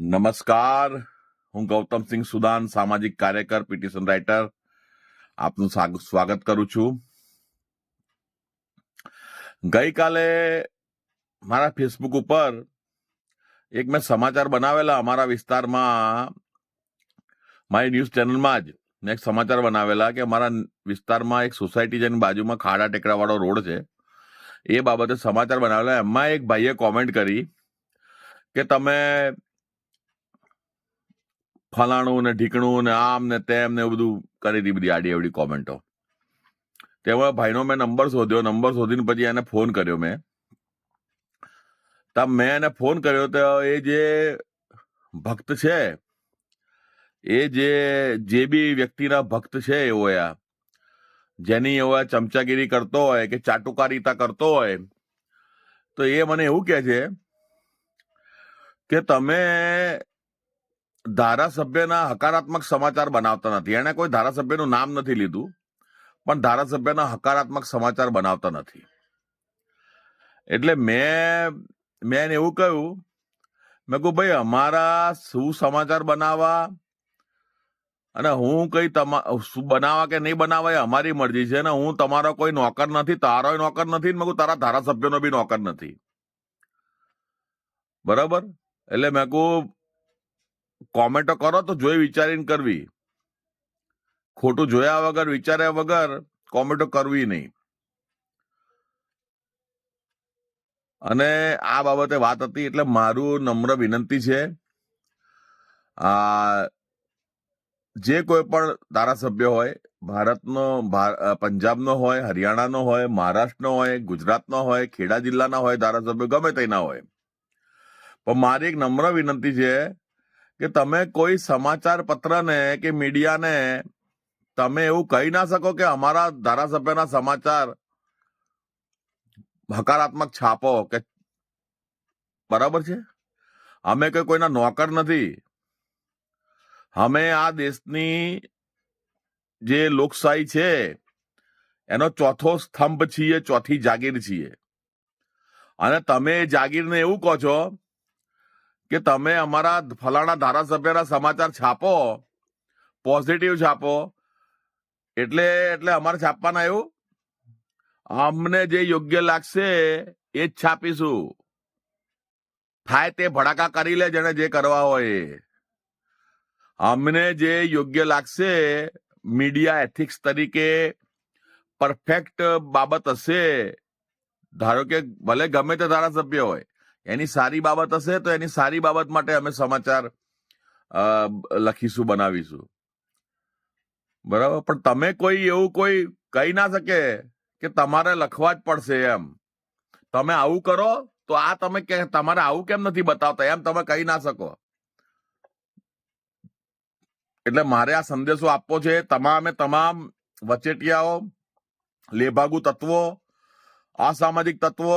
નમસ્કાર. હું ગૌતમસિંહ સુદાન, સામાજિક કાર્યકર, પિટિશન રાઇટર. આપનું સ્વાગત કરું છું. ગઈકાલે મારા ફેસબુક ઉપર એક મેં સમાચાર બનાવેલા અમારા વિસ્તારમાં. મારી ન્યૂઝ ચેનલમાં જ મેં એક સમાચાર બનાવેલા કે અમારા વિસ્તારમાં એક સોસાયટી જેની બાજુમાં ખાડા ટેકરાવાળો રોડ છે. એ બાબતે સમાચાર બનાવેલા. એમાં એક ભાઈએ કોમેન્ટ કરી કે તમે ફલાણું ને ઢીકણું ને આમ ને તેમ ને બધું કરી હતી બધી આડી એવડી કોમેન્ટો. તેમાં ભાઈનો મેં નંબર શોધ્યો, નંબર શોધીને પછી એને ફોન કર્યો મેં. તા મેં એને ફોન કર્યો તો એ જે ભક્ત છે, એ જે જે બી વ્યક્તિના ભક્ત છે એવો આ, જેની એવો ચમચાગીરી કરતો હોય કે ચાટુકારીતા કરતો હોય, તો એ મને એવું કહે છે કે તમે ધારાસભ્યના હકારાત્મક સમાચાર બનાવતા નથી. એને કોઈ ધારાસભ્યનું નામ નથી લીધું, પણ ધારાસભ્યના હકારાત્મક સમાચાર બનાવતા નથી. એટલે મેં મેં એવું કહ્યું, મેં કહું ભાઈ, અમારા શું સમાચાર બનાવવા? અને હું કઈ શું બનાવવા કે નહીં બનાવવા એ અમારી મરજી છે. ને હું તમારો કોઈ નોકર નથી તારો નોકર નથી, મેં કહું તારા ધારાસભ્યનો બી નોકર નથી. બરાબર? એટલે મેં કહું કોમેન્ટો કરો તો જોઈ વિચારીને કરવી. ખોટું જોયા વગર, વિચાર્યા વગર કોમેન્ટો કરવી નહીં. અને આ બાબતે વાત હતી, એટલે મારું નમ્ર વિનંતી છે. આ જે કોઈ પણ ધારાસભ્ય હોય, ભારતનો પંજાબનો હોય, હરિયાણાનો હોય, મહારાષ્ટ્રનો હોય, ગુજરાતનો હોય, ખેડા જિલ્લાના હોય ધારાસભ્ય, ગમે તેના હોય. પણ મારી એક નમ્ર વિનંતી છે કે તમે કોઈ સમાચાર પત્રને કે મીડિયાને તમે એવું કહી ના શકો કે અમારા ધારાસભ્યના સમાચાર હકારાત્મક છાપો કે બરાબર છે? અમે કોઈ કોઈના નોકર નથી. અમે આ દેશની જે લોકશાહી છે, એનો ચોથો સ્તંભ છીએ, ચોથી જાગીર છીએ. અને તમે જાગીરને એવું કહો છો કે તમે અમારા ફલાણા ધારાસભ્યના સમાચાર છાપો પોઝિટિવ છાપો. એટલે એટલે અમારે છાપવાના એવું? અમને જે યોગ્ય લાગશે એ જ છાપીશું. થાય તે ભડાકા કરી લે જેને જે કરવા હોય. અમને જે યોગ્ય લાગશે મીડિયા એથિક્સ તરીકે પરફેક્ટ બાબત હશે. ધારો કે ભલે ગમે તે ધારાસભ્ય હોય એની સારી બાબત હશે તો એની સારી બાબત માટે અમે સમાચાર લખીશું, બનાવીશું. બરાબર? પણ તમે કોઈ એવું કોઈ કહી ના શકે કે તમારે લખવા જ પડશે એમ. તમે આવું કરો તો આ તમે કે, તમારે આવું કેમ નથી બતાવતા? એમ તમે કહી ના શકો. એટલે મારે આ સંદેશો આપવો છે, તમામે તમામ વચેટિયાઓ, લેભાગુ તત્વો, અસામાજિક તત્વો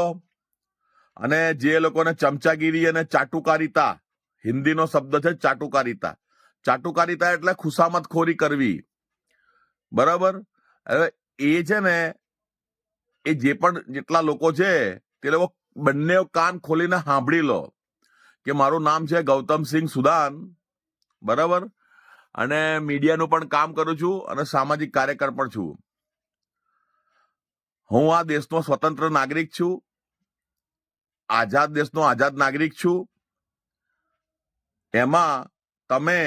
અને જે લોકોને ચમચાગીરી અને ચાટુકારિતા, હિન્દીનો શબ્દ છે ચાટુકારિતા. ચાટુકારિતા એટલે ખુશામતખોરી કરવી. બરાબર? હવે એ છે ને, એ જે પણ જેટલા લોકો છે, તે લોકો બંને કાન ખોલીને સાંભળી લો કે મારું નામ છે ગૌતમસિંહ સુદાન. બરાબર? અને મીડિયાનું પણ કામ કરું છું અને સામાજિક કાર્યકર પણ છું. હું આ દેશનો સ્વતંત્ર નાગરિક છું. આઝાદ દેશનો આઝાદ નાગરિક છું. એમાં તમે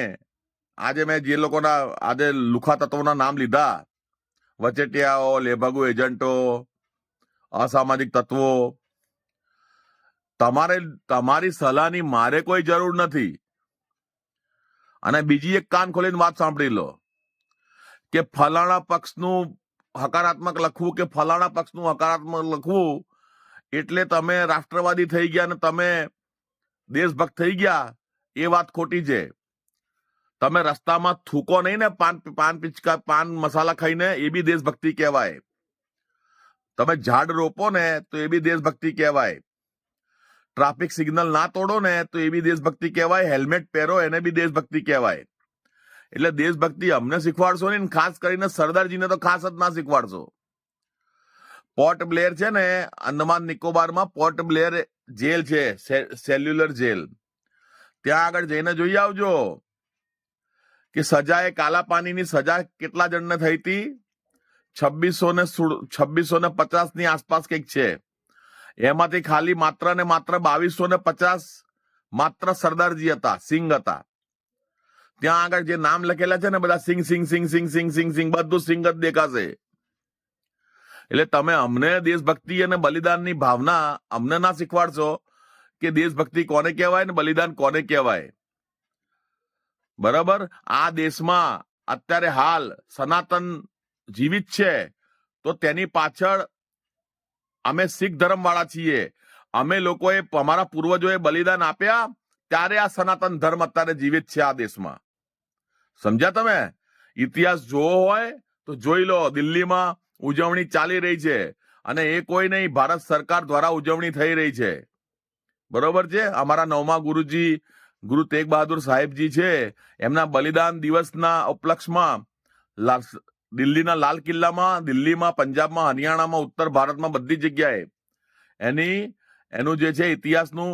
આજે મેં જે લોકોના આજે લુખા તત્વોના નામ લીધા, વચેટિયાઓ, લેભાગુ એજન્ટો, અસામાજિક તત્વો, તમારે, તમારી સલાહની મારે કોઈ જરૂર નથી. અને બીજી એક કાન ખોલીને વાત સાંભળી લો, કે ફલાણા પક્ષનું હકારાત્મક લખવું, કે ફલાણા પક્ષનું હકારાત્મક લખવું એટલે તમે રાષ્ટ્રવાદી થઈ ગયા ને તમે દેશભક્ત થઈ ગયા, એ વાત ખોટી છે. તમે રસ્તામાં થૂકો નહીં ને, પાન પાન પિચકા, પાન મસાલા ખાઈને, એ બી દેશભક્તિ કહેવાય. તમે ઝાડ રોપો ને, તો એ બી દેશભક્તિ કહેવાય. ટ્રાફિક સિગ્નલ ના તોડો ને, તો એ બી દેશભક્તિ કહેવાય. હેલ્મેટ પહેરો, એને બી દેશભક્તિ કહેવાય. એટલે દેશભક્તિ અમને શીખવાડશો ને, ખાસ કરીને સરદારજીને તો ખાસ જ ના શીખવાડશો. પોર્ટ બ્લેર છે ને, અંદમાન નિકોબારમાં પોર્ટ બ્લેર જેલ છે સે- સેલ્યુલર જેલ. ત્યાં આગળ જઈને જોઈ આવજો કે સજા એ કાલા પાણીની સજા કેટલા જણને થઈ હતી? છવ્વીસો ને છવ્વીસો ને પચાસની આસપાસ કંઈક છે. એમાંથી ખાલી માત્ર ને માત્ર બાવીસો ને પચાસ માત્ર સરદારજી હતા, સિંહ હતા. ત્યાં આગળ જે નામ લખેલા છે ને બધા સિંહ સિંહ સિંહ સિંહ સિંહ સિંહ સિંહ, બધું સિંહ જ દેખાશે. એટલે તમે અમને દેશભક્તિ અને બલિદાનની ભાવના અમને ના શીખવાડશો કે દેશભક્તિ કોને કહેવાય ને બલિદાન કોને કહેવાય? બરાબર? આ દેશમાં અત્યારે હાલ સનાતન જીવિત છે, તો તેની પાછળ અમે શીખ ધર્મ વાળા છીએ. અમે લોકોએ અમારા પૂર્વજોએ બલિદાન આપ્યા, ત્યારે આ સનાતન ધર્મ અત્યારે જીવિત છે આ દેશમાં. સમજ્યા તમે? ઇતિહાસ જોવો હોય તો જોઈ લો દિલ્હીમાં ઉજવણી ચાલી રહી છે અને એ કોઈ નહીં, ભારત સરકાર દ્વારા ઉજવણી થઈ રહી છે. બરોબર છે? અમારા નવમા ગુરુજી, ગુરુ તેગ બહાદુર સાહેબજી છે. એમના બલિદાન દિવસના ઉપલક્ષમાં દિલ્હીના લાલ કિલ્લામાં, દિલ્હીમાં, પંજાબમાં, હરિયાણામાં, ઉત્તર ભારતમાં બધી જગ્યાએ એની, એનું જે છે ઇતિહાસનું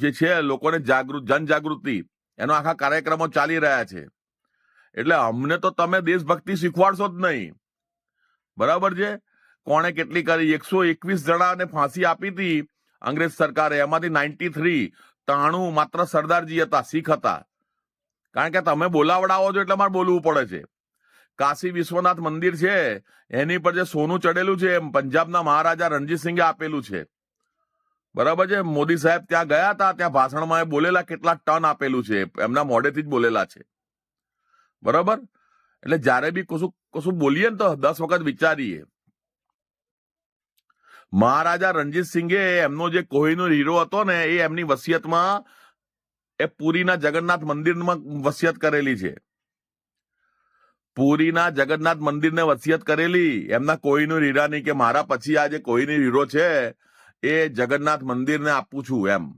જે છે લોકોને જાગૃત, જનજાગૃતિ, એનો આખા કાર્યક્રમો ચાલી રહ્યા છે. એટલે અમને તો તમે દેશભક્તિ શીખવાડશો જ નહીં. બરાબર છે? કોણે કેટલી કરી? એકસો એકવીસ જણાને ફાંસી આપી હતી. અંગ્રેજ સરકારે એમાંથી નાઇન્ટી થ્રી તાણું માત્ર સરદારજી હતા, શીખ હતા. કારણ કે તમે બોલાવડાવો છો એટલે મારે બોલવું પડે છે. કાશી વિશ્વનાથ મંદિર છે, એની પર જે સોનું ચડેલું છે, એમ પંજાબના મહારાજા રણજીતસિંહે આપેલું છે. બરાબર છે? મોદી સાહેબ ત્યાં ગયા હતા, ત્યાં ભાષણમાં એ બોલેલા કેટલા ટન આપેલું છે, એમના મોઢેથી જ બોલેલા છે. બરાબર? એટલે જ્યારે બી કશું કશું બોલીએ ને તો દસ વખત વિચારીએ. મહારાજા રણજીતસિંહે એમનો જે કોહિનૂર હીરો હતો ને, એ એમની વસિયતમાં, એ પુરીના જગન્નાથ મંદિરમાં વસિયત કરેલી છે. પુરીના જગન્નાથ મંદિરને વસિયત કરેલી, એમના કોહિનૂર હીરાની કે મારા પછી આ જે કોહિનૂર હીરો છે, એ જગન્નાથ મંદિરને આપું છું એમ.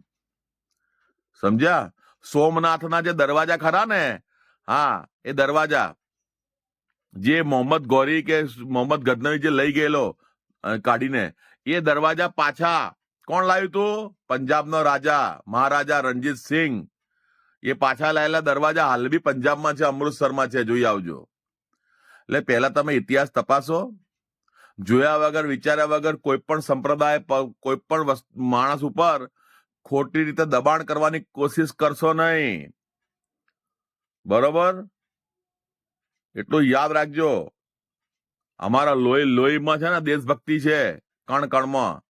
સમજ્યા? સોમનાથના જે દરવાજા ખરા ને? હા, એ દરવાજા. જે મોહમ્મદ ગોરી કે મોહમ્મદ ગદનવી જે લઈ ગયેલો કાઢીને, એ દરવાજા પાછા કોણ લાવ્યું તું? પંજાબનો રાજા, મહારાજા રણજીત સિંહ એ પાછા લાયેલા દરવાજા હાલ બી પંજાબમાં છે, અમૃતસરમાં છે, જોઈ આવજો. એટલે પહેલા તમે ઇતિહાસ તપાસો. જોયા વગર, વિચાર્યા વગર કોઈ પણ સંપ્રદાય કોઈ પણ માણસ ઉપર ખોટી રીતે દબાણ કરવાની કોશિશ કરશો નહીં. બરોબર? એટલું યાદ રાખજો. અમારા લોહી, લોહીમાં છે ને દેશભક્તિ છે, કણ કણમાં.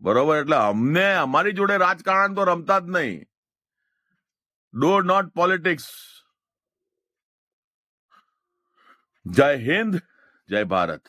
બરોબર? એટલે અમને, અમારી જોડે રાજકારણ તો રમતા જ નહીં. ડો નોટ પોલિટિક્સ જય હિન્દ, જય ભારત.